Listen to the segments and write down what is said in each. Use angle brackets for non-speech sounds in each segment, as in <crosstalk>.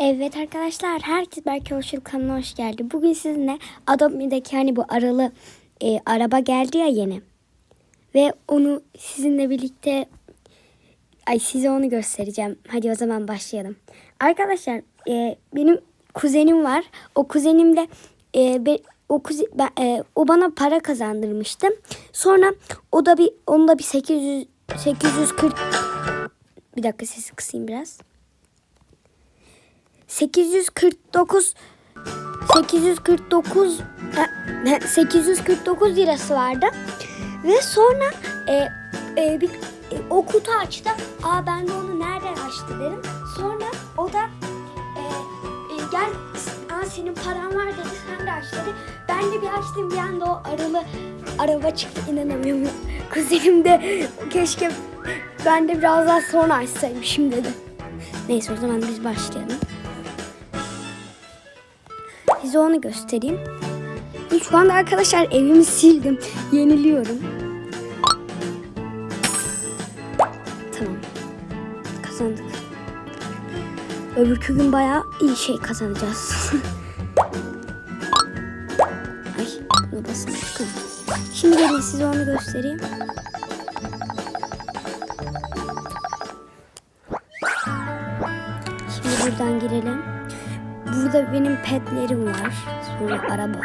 Evet arkadaşlar, herkes belki Hoşul kanalına hoş geldi. Bugün sizinle Adobe'deki hani bu aralı e, araba geldi ya yeni. Ve onu sizinle birlikte ay size onu göstereceğim. Hadi o zaman başlayalım. Arkadaşlar e, benim kuzenim var. O kuzenimle e, be, o kuze, ben, e, o bana para kazandırmıştı. Sonra o da bir onu da bir 800 840 bir dakika sesi kısayım biraz. 849 849 e, 849 lirası vardı. Ve sonra e, e, bir e, o kutu açtı. Aa ben de onu nereden açtı dedim. Sonra o da e, e, gel aa, senin paran var dedi sen de aç dedi. Ben de bir açtım bir anda o aralı araba çıktı inanamıyorum. <laughs> Kuzenim de keşke ben de biraz daha sonra açsaymışım dedi. Neyse o zaman biz başlayalım. Size onu göstereyim. Şu anda arkadaşlar evimi sildim. Yeniliyorum. Tamam. Kazandık. Öbürkü gün bayağı iyi şey kazanacağız. <laughs> Ay buna basmıştım. Şimdi gelin size onu göstereyim. Şimdi buradan girelim. Burada benim petlerim var. Sonra araba.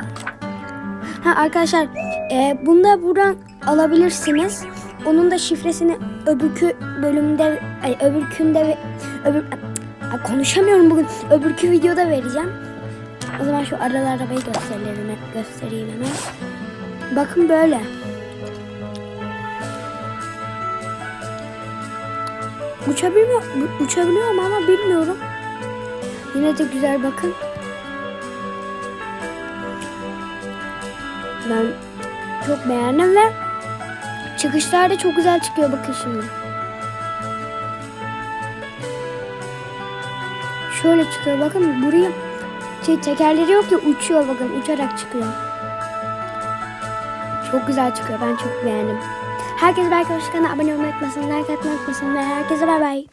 Ha arkadaşlar e, bunu da buradan alabilirsiniz. Onun da şifresini öbürkü bölümde, ay, öbürkünde ve öbür Ay, konuşamıyorum bugün. Öbürkü videoda vereceğim. O zaman şu aralı arabayı gösterelim, göstereyim hemen. Bakın böyle. Uçabiliyor, uçabiliyorum ama bilmiyorum. Yine de güzel bakın. Ben çok beğendim ve çıkışlar da çok güzel çıkıyor bakın şimdi. Şöyle çıkıyor bakın buraya şey tekerleri yok ya uçuyor bakın uçarak çıkıyor. Çok güzel çıkıyor ben çok beğendim. Herkes belki hoş kanala abone olmayı unutmasın, like atmayı unutmasın ve herkese bay bay.